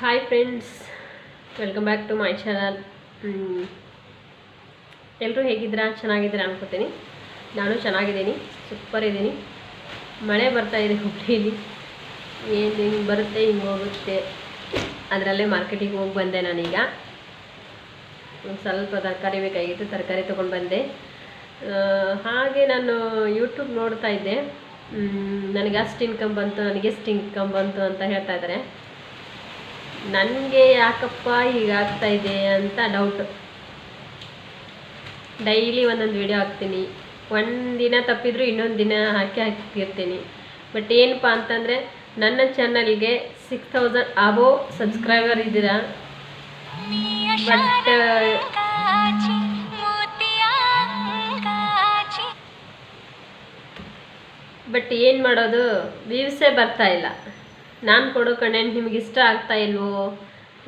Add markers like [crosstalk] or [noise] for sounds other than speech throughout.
Hi friends welcome back to my channel ಎಲ್ಲರೂ ಹೇಗಿದ್ದೀರಾ? ಚೆನ್ನಾಗಿದ್ದೀರಾ ಅನ್ಕೋತೀನಿ. ನಾನು ಚೆನ್ನಾಗಿದ್ದೀನಿ ಸೂಪರ್ ಇದ್ದೀನಿ. ಮಳೆ ಬರ್ತಾ ಇದೆ ಹುಬ್ಳಿಲಿ. ಏನು ಹಿಂಗೆ ಬರುತ್ತೆ, ಹಿಂಗೆ ಹೋಗುತ್ತೆ? ಅದರಲ್ಲೇ ಮಾರ್ಕೆಟಿಗೆ ಹೋಗಿ ಬಂದೆ ನಾನೀಗ. ಒಂದು ಸ್ವಲ್ಪ ತರಕಾರಿ ಬೇಕಾಗಿತ್ತು, ತರಕಾರಿ ತೊಗೊಂಡು ಬಂದೆ. ಹಾಗೆ ನಾನು ಯೂಟ್ಯೂಬ್ ನೋಡ್ತಾ ಇದ್ದೆ. ನನಗೆ ಅಷ್ಟು ಇನ್ಕಮ್ ಬಂತು, ನನಗೆ ಎಷ್ಟು ಇನ್ಕಮ್ ಬಂತು ಅಂತ ಹೇಳ್ತಾ ಇದ್ದಾರೆ ನನಗೆ ಯಾಕಪ್ಪ ಹೀಗಾಗ್ತಾ ಇದೆ ಅಂತ ಡೌಟ್ ಡೈಲಿ ಒಂದೊಂದು ವಿಡಿಯೋ ಹಾಕ್ತೀನಿ. ಒಂದಿನ ತಪ್ಪಿದ್ರು ಇನ್ನೊಂದು ದಿನ ಹಾಕಿ ಹಾಕ್ತಿರ್ತೀನಿ. ಬಟ್ ಏನಪ್ಪ ಅಂತಂದರೆ, ನನ್ನ ಚಾನಲ್ಗೆ ಸಿಕ್ಸ್ ತೌಸಂಡ್ ಅಬೋ ಸಬ್ಸ್ಕ್ರೈಬರ್ ಇದ್ದೀರಾ? ಬಟ್ ಬಟ್ ಏನು ಮಾಡೋದು? ವ್ಯೂಸೇ ಬರ್ತಾ ಇಲ್ಲ. ನಾನು ಕೊಡೋ ಕಂಟೆಂಟ್ ನಿಮ್ಗೆ ಇಷ್ಟ ಆಗ್ತಾ ಇಲ್ವೋ?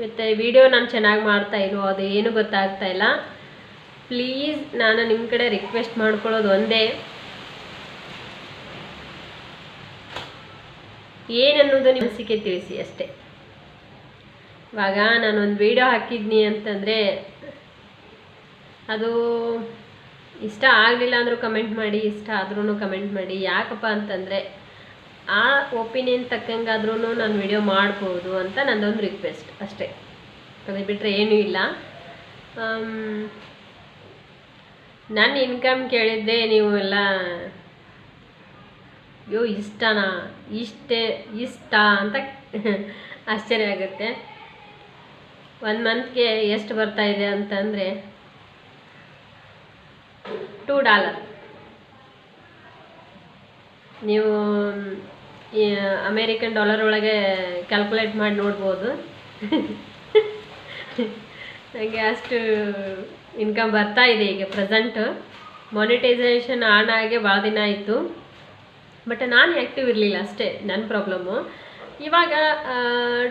ಮತ್ತು ವಿಡಿಯೋ ನಾನು ಚೆನ್ನಾಗಿ ಮಾಡ್ತಾ ಇಲ್ವೋ? ಅದು ಏನು ಗೊತ್ತಾಗ್ತಾ ಇಲ್ಲ. ಪ್ಲೀಸ್ ನಾನು ನಿಮ್ಮ ಕಡೆ ರಿಕ್ವೆಸ್ಟ್ ಮಾಡ್ಕೊಳ್ಳೋದು ಒಂದೇ. ಏನನ್ನೋದು ನಿಮ್ಮ ಅನಿಸಿಕೆ ತಿಳಿಸಿ ಅಷ್ಟೇ. ಇವಾಗ ನಾನೊಂದು ವಿಡಿಯೋ ಹಾಕಿದ್ನಿ ಅಂತಂದರೆ ಅದು ಇಷ್ಟ ಆಗಲಿಲ್ಲ ಅಂದರೂ ಕಮೆಂಟ್ ಮಾಡಿ, ಇಷ್ಟ ಆದ್ರೂ ಕಮೆಂಟ್ ಮಾಡಿ. ಯಾಕಪ್ಪ ಅಂತಂದರೆ ಆ ಒಪಿನಿಯನ್ ತಕ್ಕಂಗಾದ್ರೂ ನಾನು ವಿಡಿಯೋ ಮಾಡ್ಬೋದು ಅಂತ ನಂದೊಂದು ರಿಕ್ವೆಸ್ಟ್ ಅಷ್ಟೇ. ಅದು ಬಿಟ್ಟರೆ ಏನೂ ಇಲ್ಲ. ನನ್ನ ಇನ್ಕಮ್ ಕೇಳಿದ್ದೆ ನೀವು ಎಲ್ಲ, ಅಯ್ಯೋ, ಇಷ್ಟನಾ? ಇಷ್ಟೇ, ಇಷ್ಟ ಅಂತ [laughs] ಆಶ್ಚರ್ಯ ಆಗುತ್ತೆ. ಒನ್ ಮಂತ್ಗೆ ಎಷ್ಟು ಬರ್ತಾ ಇದೆ ಅಂತಂದರೆ ಟೂ ಡಾಲರ್ ನೀವು ಅಮೇರಿಕನ್ ಡಾಲರ್ ಒಳಗೆ ಕ್ಯಾಲ್ಕುಲೇಟ್ ಮಾಡಿ ನೋಡ್ಬೋದು. ನನಗೆ ಅಷ್ಟು ಇನ್ಕಮ್ ಬರ್ತಾ ಇದೆ ಈಗ ಪ್ರೆಸೆಂಟ್ ಮಾನಿಟೈಸೇಷನ್ ಆನ್ ಆಗಿ ಭಾಳ ದಿನ ಆಯಿತು. ಬಟ್ ನಾನು ಆ್ಯಕ್ಟಿವ್ ಇರಲಿಲ್ಲ ಅಷ್ಟೇ ನನ್ನ ಪ್ರಾಬ್ಲಮ್ಮು ಇವಾಗ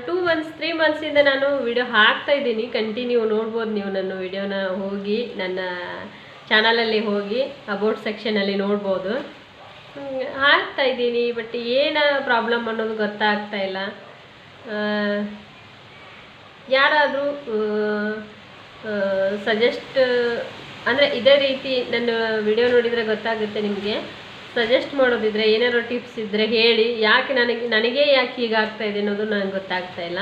ಟೂ ಮಂತ್ಸ್ ತ್ರೀ ಮಂತ್ಸಿಂದ ನಾನು ವಿಡಿಯೋ ಹಾಕ್ತಾ ಇದ್ದೀನಿ. ಕಂಟಿನ್ಯೂ ನೋಡ್ಬೋದು ನೀವು ನನ್ನ ವಿಡಿಯೋನ ಹೋಗಿ, ನನ್ನ ಚಾನಲಲ್ಲಿ ಹೋಗಿ ಅಬೌಟ್ ಸೆಕ್ಷನಲ್ಲಿ ನೋಡ್ಬೋದು. ಹಾಕ್ತಾ ಇದ್ದೀನಿ ಬಟ್ ಏನು ಪ್ರಾಬ್ಲಮ್ ಅನ್ನೋದು ಗೊತ್ತಾಗ್ತಾ ಇಲ್ಲ. ಯಾರಾದರೂ ಸಜೆಸ್ಟ್ ಅಂದರೆ ಇದೇ ರೀತಿ ನನ್ನ ವಿಡಿಯೋ ನೋಡಿದರೆ ಗೊತ್ತಾಗುತ್ತೆ ನಿಮಗೆ. ಸಜೆಸ್ಟ್ ಮಾಡೋದಿದ್ರೆ, ಏನಾದ್ರು ಟಿಪ್ಸ್ ಇದ್ದರೆ ಹೇಳಿ, ಯಾಕೆ ನನಗೆ, ನನಗೇ ಯಾಕೆ ಹೀಗಾಗ್ತಾ ಇದೆ ಅನ್ನೋದು ನನಗೆ ಗೊತ್ತಾಗ್ತಾ ಇಲ್ಲ.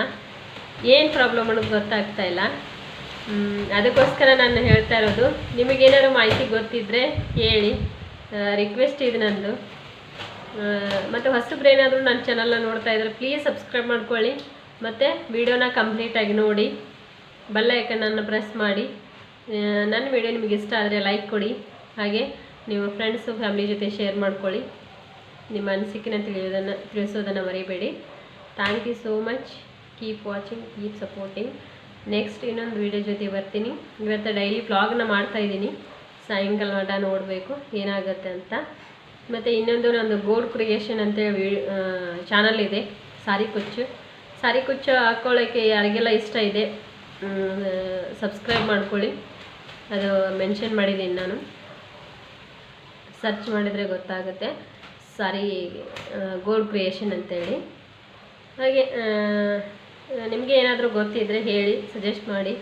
ಏನು ಪ್ರಾಬ್ಲಮ್ ಅನ್ನೋದು ಗೊತ್ತಾಗ್ತಾ ಇಲ್ಲ. ಅದಕ್ಕೋಸ್ಕರ ನಾನು ಹೇಳ್ತಾ ಇರೋದು, ನಿಮಗೇನಾದ್ರು ಮಾಹಿತಿ ಗೊತ್ತಿದ್ದರೆ ಹೇಳಿ. ರಿಕ್ವೆಸ್ಟ್ ಇದೆ ನಂದು. ಮತ್ತು ಹೊಸಬ್ರೇನಾದರೂ ನನ್ನ ಚಾನಲ್ನ ನೋಡ್ತಾ ಇದ್ರೆ ಪ್ಲೀಸ್ ಸಬ್ಸ್ಕ್ರೈಬ್ ಮಾಡ್ಕೊಳ್ಳಿ. ಮತ್ತು ವಿಡಿಯೋನ ಕಂಪ್ಲೀಟಾಗಿ ನೋಡಿ. ಬಲ್ಲ ಐಕನನ್ನು ಪ್ರೆಸ್ ಮಾಡಿ. ನನ್ನ ವಿಡಿಯೋ ನಿಮಗೆ ಇಷ್ಟ ಆದರೆ ಲೈಕ್ ಕೊಡಿ. ಹಾಗೆ ನೀವು ಫ್ರೆಂಡ್ಸು ಫ್ಯಾಮಿಲಿ ಜೊತೆ ಶೇರ್ ಮಾಡ್ಕೊಳ್ಳಿ. ನಿಮ್ಮ ಅನಿಸಿಕೆನ ತಿಳಿಯೋದನ್ನು, ತಿಳಿಸೋದನ್ನು ಮರಿಬೇಡಿ. Thank you so much keep watching keep supporting next ಇನ್ನೊಂದು ವಿಡಿಯೋ ಜೊತೆ ಬರ್ತೀನಿ. ಇವತ್ತು ಡೈಲಿ ವ್ಲಾಗ್ನ ಮಾಡ್ತಾ ಇದ್ದೀನಿ. ಸಾಯಂಕಾಲ ಮಟ ನೋಡಬೇಕು, ಏನಾಗುತ್ತೆ ಅಂತ. ಮತ್ತು ಇನ್ನೊಂದು ನಂದು ಗೋಲ್ಡ್ ಕ್ರಿಯೇಷನ್ ಅಂತ ಚಾನಲ್ ಇದೆ, ಸಾರಿ ಕುಚ್ಚು. ಸಾರಿ ಕುಚ್ಚು ಹಾಕ್ಕೊಳ್ಳೋಕ್ಕೆ ಯಾರಿಗೆಲ್ಲ ಇಷ್ಟ ಇದೆ ಸಬ್ಸ್ಕ್ರೈಬ್ ಮಾಡ್ಕೊಳ್ಳಿ. ಅದು ಮೆನ್ಷನ್ ಮಾಡಿದ್ದೀನಿ ನಾನು. ಸರ್ಚ್ ಮಾಡಿದರೆ ಗೊತ್ತಾಗುತ್ತೆ. ಸಾರಿ ಗೋಲ್ಡ್ ಕ್ರಿಯೇಷನ್ ಅಂತೇಳಿ ಹಾಗೆ ನಿಮಗೆ ಏನಾದರೂ ಗೊತ್ತಿದ್ದರೆ ಹೇಳಿ ಸಜೆಸ್ಟ್ ಮಾಡಿ.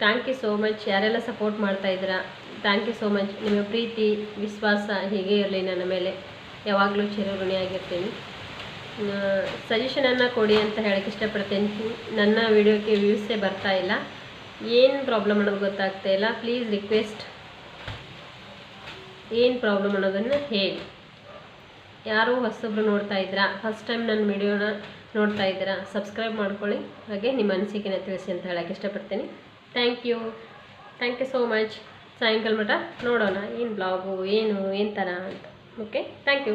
ಥ್ಯಾಂಕ್ ಯು ಸೋ ಮಚ್ ಯಾರೆಲ್ಲ ಸಪೋರ್ಟ್ ಮಾಡ್ತಾ ಇದ್ದೀರಾ? ಥ್ಯಾಂಕ್ ಯು ಸೋ ಮಚ್ ನಿಮ್ಮ ಪ್ರೀತಿ, ವಿಶ್ವಾಸ ಹೀಗೆ ಇರಲಿ ನನ್ನ ಮೇಲೆ. ಯಾವಾಗಲೂ ಚಿರಋಣಿಯಾಗಿರ್ತೀನಿ ಸಜೆಷನನ್ನು ಕೊಡಿ ಅಂತ ಹೇಳಕ್ಕೆ ಇಷ್ಟಪಡ್ತೀನಿ. ನನ್ನ ವಿಡಿಯೋಕ್ಕೆ ವ್ಯೂಸೇ ಬರ್ತಾ ಇಲ್ಲ. ಏನು ಪ್ರಾಬ್ಲಮ್ ಅನ್ನೋದು ಗೊತ್ತಾಗ್ತಾ ಇಲ್ಲ. ಪ್ಲೀಸ್ ರಿಕ್ವೆಸ್ಟ್ ಏನು ಪ್ರಾಬ್ಲಮ್ ಅನ್ನೋದನ್ನು ಹೇಳಿ. ಯಾರು ಹೊಸಬ್ರು ನೋಡ್ತಾ ಇದ್ದೀರಾ? ಫಸ್ಟ್ ಟೈಮ್ ನನ್ನ ವಿಡಿಯೋನ ನೋಡ್ತಾ ಇದ್ದೀರಾ? ಸಬ್ಸ್ಕ್ರೈಬ್ ಮಾಡ್ಕೊಳ್ಳಿ. ಹಾಗೆ ನಿಮ್ಮ ಅನಿಸಿಕೆನ ತಿಳಿಸಿ ಅಂತ ಹೇಳಕ್ಕೆ ಇಷ್ಟಪಡ್ತೀನಿ. Thank you thank you so much ಸಾಯಂಕಾಲ ಮಠ ನೋಡೋಣ, ಏನು ಬ್ಲಾಗು ಏನು ಏನು ಥರ ಅಂತ. Okay thank you